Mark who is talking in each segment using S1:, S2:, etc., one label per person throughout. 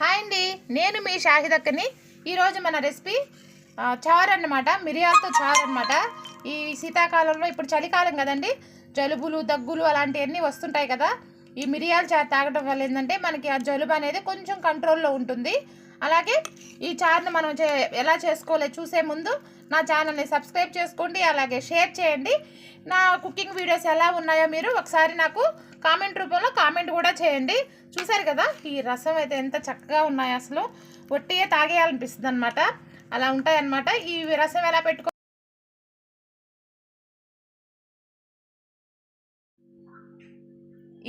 S1: Hi అండి. నేను మీ షాహిదక్కని ఈరోజు మన రెసిపీ చారు అన్నమాట. మిరియాలతో చారు అన్నమాట. ఈ శీతాకాలంలో ఇప్పుడు చలికాలం కదండి. జలుబులు దగ్గులు అలాంటివన్నీ వస్తుంటాయి కదా. ఈ మిరియాల చారు తాగడం వల్ల ఏంటంటే మనకి ఆ జలుబు అనేది కొంచెం కంట్రోల్లో ఉంటుంది. అలాగే ఈ చారును మనం చే ఎలా చేసుకోవాలో చూసే ముందు నా ఛానల్ని సబ్స్క్రైబ్ చేసుకోండి అలాగే షేర్ చేయండి. నా కుకింగ్ వీడియోస్ ఎలా ఉన్నాయో మీరు ఒకసారి నాకు కామెంట్ రూపంలో కామెంట్ కూడా చేయండి. చూసారు కదా ఈ రసం అయితే ఎంత చక్కగా ఉన్నాయి అసలు. ఒట్టిగా తాగేయాలనిపిస్తుంది అనమాట అలా ఉంటాయన్నమాట. ఈ రసం ఎలా పెట్టుకో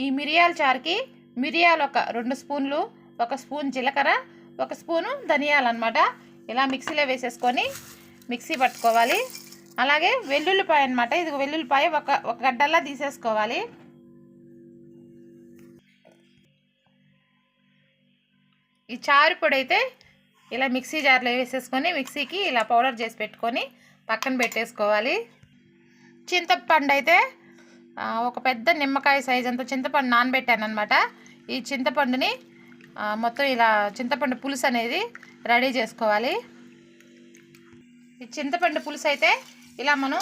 S1: ఈ మిరియాల చారుకి మిరియాలు ఒక రెండు స్పూన్లు ఒక స్పూన్ జీలకర్ర ఒక స్పూను ధనియాలు అనమాట ఇలా మిక్సీలో వేసేసుకొని మిక్సీ పట్టుకోవాలి. అలాగే వెల్లుల్లిపాయ అనమాట ఇది వెల్లుల్లిపాయ ఒక ఒక గడ్డల్లా తీసేసుకోవాలి. ఈ చారు పొడి అయితే ఇలా మిక్సీ జార్లో వేసేసుకొని మిక్సీకి ఇలా పౌడర్ చేసి పెట్టుకొని పక్కన పెట్టేసుకోవాలి. చింతపండు అయితే ఒక పెద్ద నిమ్మకాయ సైజ్ అంత చింతపండు నానబెట్టాను అనమాట ఈ చింతపండుని మొత్తం ఇలా చింతపండు పులుసు అనేది రెడీ చేసుకోవాలి. ఈ చింతపండు పులుసు అయితే ఇలా మనం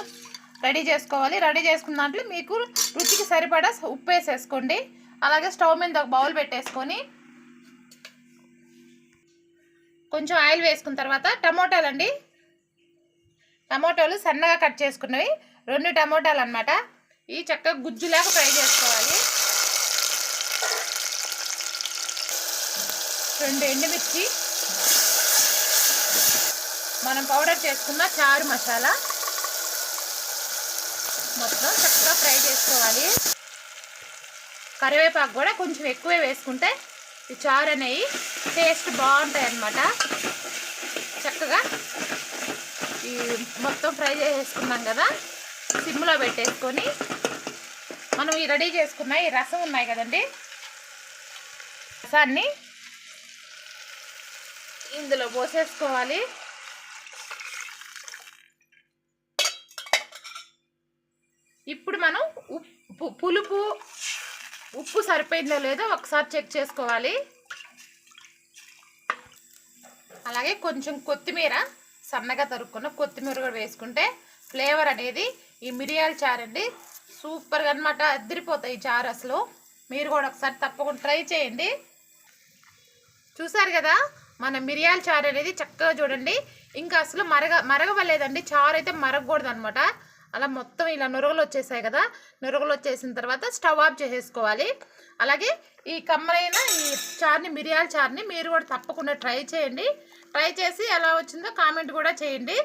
S1: రెడీ చేసుకోవాలి. రెడీ చేసుకున్న దాంట్లో మీకు రుచికి సరిపడా ఉప్పు వేసేసుకోండి. అలాగే స్టవ్ మీద ఒక బౌల్ పెట్టేసుకొని కొంచెం ఆయిల్ వేసుకున్న తర్వాత టమోటాలు అండి. టమోటాలు సన్నగా కట్ చేసుకున్నవి. రెండు టమోటాలు అన్నమాట. ఈ చక్కగా గుజ్జులాగా ఫ్రై చేసుకోవాలి. రెండు ఎండుమిర్చి. మనం పౌడర్ చేసుకున్న చారు మసాలా. మొత్తం చక్కగా ఫ్రై చేసుకోవాలి. కరివేపాకు కూడా కొంచెం ఎక్కువే వేసుకుంటే ఈ చారు అనేవి టేస్ట్ బాగుంటాయి అన్నమాట. చక్కగా ఈ మొత్తం ఫ్రై చేసేసుకున్నాం కదా సిమ్లో పెట్టేసుకొని మనం ఈ రెడీ చేసుకున్న ఈ రసం ఉన్నాయి కదండి రసాన్ని ఇందులో పోసేసుకోవాలి. ఇప్పుడు మనం ఉప్పు పులుపు ఉప్పు సరిపోయిందో లేదో ఒకసారి చెక్ చేసుకోవాలి. అలాగే కొంచెం కొత్తిమీర సన్నగా తరుక్కున్న కొత్తిమీర కూడా వేసుకుంటే ఫ్లేవర్ అనేది ఈ మిరియాల చారు అండి సూపర్గా అనమాట అద్దరిపోతాయి ఈ చారు అసలు. మీరు కూడా ఒకసారి తప్పకుండా ట్రై చేయండి. చూసారు కదా? మన మిరియాల చారు అనేది చక్కగా చూడండి. ఇంకా అసలు మరగ మరగవలేదండి. చారు అయితే మరగకూడదు అనమాట అలా మొత్తం ఇలా నురగలు వచ్చేసాయి కదా. నురగలు వచ్చేసిన తర్వాత స్టవ్ ఆఫ్ చేసేసుకోవాలి. అలాగే ఈ కమ్మలైన ఈ చారుని మిరియాల చారుని మీరు కూడా తప్పకుండా ట్రై చేయండి. ట్రై చేసి ఎలా వచ్చిందో కామెంట్ కూడా చేయండి.